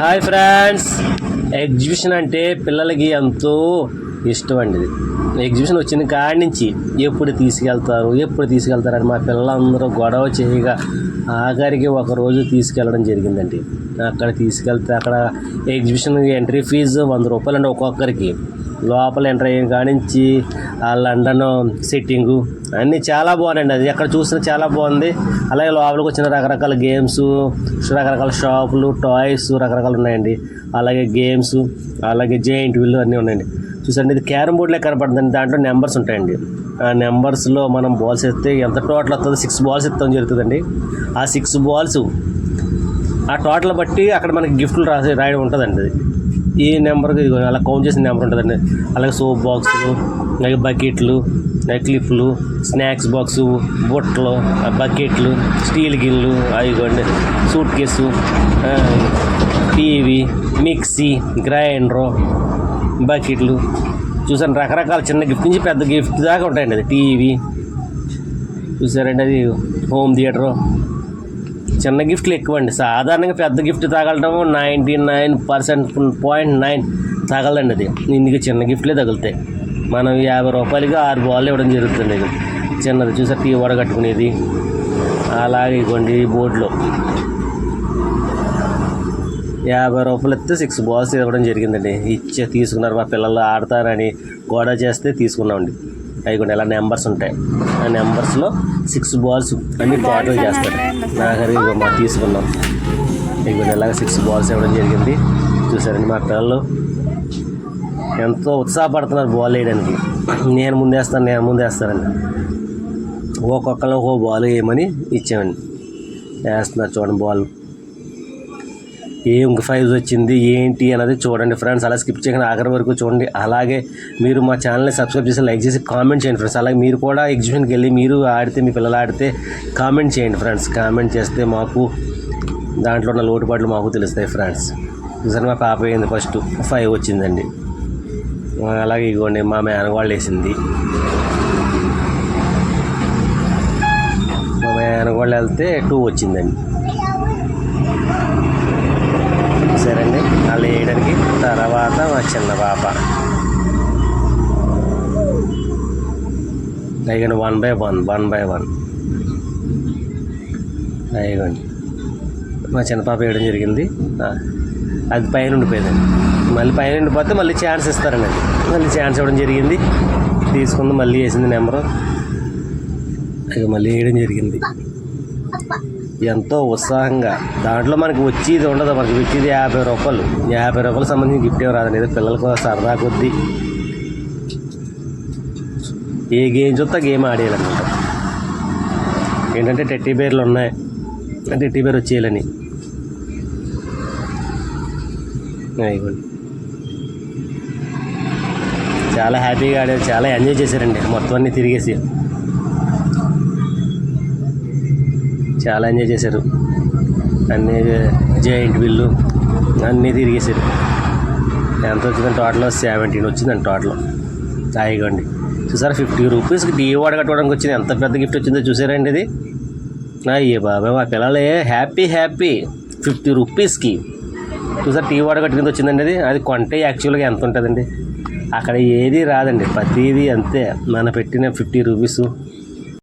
Hi friends. Exhibition అంటే పిల్లలకి ఎంతో ఇష్టం అండి ఇది. ఎగ్జిబిషన్ వచ్చిన కాడి నుంచి ఎప్పుడు తీసుకెళ్తారు ఎప్పుడు తీసుకెళ్తారు అని మా పిల్లలందరూ గొడవ చేయగా ఆఖరికి ఒక రోజు తీసుకెళ్ళడం జరిగిందండి. అక్కడ తీసుకెళ్తే అక్కడ ఎగ్జిబిషన్ ఎంట్రీ ఫీజు వంద రూపాయలు అండి ఒక్కొక్కరికి. లోపల ఎంటర్ అయ్యే కాడి నుంచి లండన్ సిట్టింగు అన్నీ చాలా బాగున్నాయండి అది. ఎక్కడ చూసినా చాలా బాగుంది. అలాగే లోపలికి వచ్చిన రకరకాల గేమ్స్ రకరకాల షాపులు టాయ్స్ రకరకాలు ఉన్నాయండి. అలాగే గేమ్స్ అలాగే జెయింట్ వీళ్ళు అన్నీ ఉన్నాయండి. చూసండి ఇది క్యారమ్ బోర్డ్లో కనపడుతుంది దాంట్లో నెంబర్స్ ఉంటాయండి. ఆ నెంబర్స్లో మనం బాల్స్ ఇస్తే ఎంత టోటల్ వస్తుందో సిక్స్ బాల్స్ ఇస్తాం జరుగుతుందండి. ఆ సిక్స్ బాల్స్ ఆ టోటల్ బట్టి అక్కడ మనకి గిఫ్ట్లు రాసి రాయడం ఉంటుందండి అది. ఈ నెంబర్కి ఇదిగో అలా కౌంట్ చేసిన నెంబర్ ఉంటుందండి. అలాగే సోప్ బాక్సులు అలాగే బకెట్లు అలాగే క్లిప్లు స్నాక్స్ బాక్సు బుట్టలు ఆ బకెట్లు స్టీల్ గిన్నెలు అవిగోండి suitcase TV mixie grinder బకెట్లు చూసాను రకరకాల చిన్న గిఫ్ట్ నుంచి పెద్ద గిఫ్ట్ దాకా ఉంటాయండి అది. టీవీ చూసారండి అది హోమ్ థియేటరు చిన్న గిఫ్ట్లు ఎక్కువ అండి సాధారణంగా పెద్ద గిఫ్ట్ తగలడం ninety nine percent point nine తగలండి అది. ఇందుకు చిన్న గిఫ్ట్లే తగులుతాయి. మనం యాభై రూపాయలకి ఆరు బాల్ ఇవ్వడం జరుగుతుంది ఇది చిన్నది చూసారు టీ వడగట్టుకునేది అలాగే ఇవ్వండి ఈ బోర్డులో. యాభై రూపాయలు ఇస్తే సిక్స్ బాల్స్ ఇవ్వడం జరిగిందండి. ఇచ్చే తీసుకున్నారు మా పిల్లలు ఆడతారని గోడ చేస్తే తీసుకున్నామండి. అవి కూడా. ఇలా నెంబర్స్ ఉంటాయి. ఆ నెంబర్స్లో సిక్స్ బాల్స్ అన్ని టోటల్ చేస్తారు. నాగరి మా తీసుకున్నాం. ఇవి ఇలాగ సిక్స్ బాల్స్ ఇవ్వడం జరిగింది. చూసారండి మా పిల్లలు. ఎంతో ఉత్సాహపడుతున్నారు బాల్ వేయడానికి. నేను ముందేస్తాను నేను ముందేస్తానండి ఒక్కొక్కరు ఒక్కో బాల్ వేయమని ఇచ్చామండి. వేస్తున్నారు చూడండి బాల్. ఏం ఫైజ్ వచ్చింది ఏంటి అనేది చూడండి ఫ్రెండ్స్. అలా స్కిప్ చేయకుండా ఆఖరి వరకు చూడండి. అలాగే మీరు మా ఛానల్ని సబ్స్క్రైబ్ చేసి లైక్ చేసి కామెంట్ చేయండి ఫ్రెండ్స్. అలాగే మీరు కూడా ఎగ్జిబిషన్కి వెళ్ళి మీరు ఆడితే మీ పిల్లలు ఆడితే కామెంట్ చేయండి ఫ్రెండ్స్. కామెంట్ చేస్తే మాకు దాంట్లో ఉన్న లోటుపాట్లు మాకు తెలుస్తాయి ఫ్రెండ్స్. చూసారు మా పాప అయింది ఫస్ట్ ఫైవ్ వచ్చిందండి. అలాగే ఇగోండి మా మేనగోళ్ళు వేసింది. మా మేనగాళ్ళు వెళ్తే టూ వచ్చిందండి. వేశారండి వాళ్ళు వేయడానికి తర్వాత మా చిన్న పాప. అయ్యండి one by one one by one అయ్యండి మా చిన్న పాప వేయడం జరిగింది. అది పైన ఉండిపోయిందండి. మళ్ళీ పైన ఉండిపోతే మళ్ళీ ఛాన్స్ ఇస్తారండి మళ్ళీ ఛాన్స్ ఇవ్వడం జరిగింది. తీసుకుంది మళ్ళీ వేసింది నెంబరు. అది మళ్ళీ వేయడం జరిగింది. ఎంతో ఉత్సాహంగా. దాంట్లో మనకి వచ్చేది ఉండదు. మనకి వచ్చేది యాభై రూపాయలు. యాభై రూపాయలు సంబంధించి గిఫ్ట్ ఏమి రాదండి ఏదో పిల్లలకు సరదా కొద్దీ. ఏ గేమ్ చూస్తే గేమ్ ఆడేయాలన్నమాట. ఏంటంటే టెట్టి బేర్లు ఉన్నాయి. టెట్టి బేర్ వచ్చేయాలని. ఇవ్వండి. చాలా హ్యాపీగా ఆడారు. చాలా ఎంజాయ్ చేశారండి. మొత్తం అన్నీ తిరిగేసి. చాలా ఎంజాయ్ చేశారు. అన్నీ జాయింట్ విల్లు అన్నీ తిరిగేశారు. ఎంత వచ్చిందంటే టోటల్ సెవెంటీన్ వచ్చిందండి టోటల్ హాయిగండి. చూసారా ఫిఫ్టీ రూపీస్కి టీ వాడ కట్టుకోవడానికి వచ్చింది. ఎంత పెద్ద గిఫ్ట్ వచ్చిందో చూసారండి ఇది? అయ్యే బాబాయ్ మా పిల్లలే హ్యాపీ హ్యాపీ ఫిఫ్టీ రూపీస్కి చూసారు టీ వాడ కట్టుకుంది వచ్చిందండి అది అది కొంటే యాక్చువల్గా ఎంత ఉంటుందండి? అక్కడ ఏది రాదండి. ప్రతిదీ అంతే. మన పెట్టిన ఫిఫ్టీ రూపీస్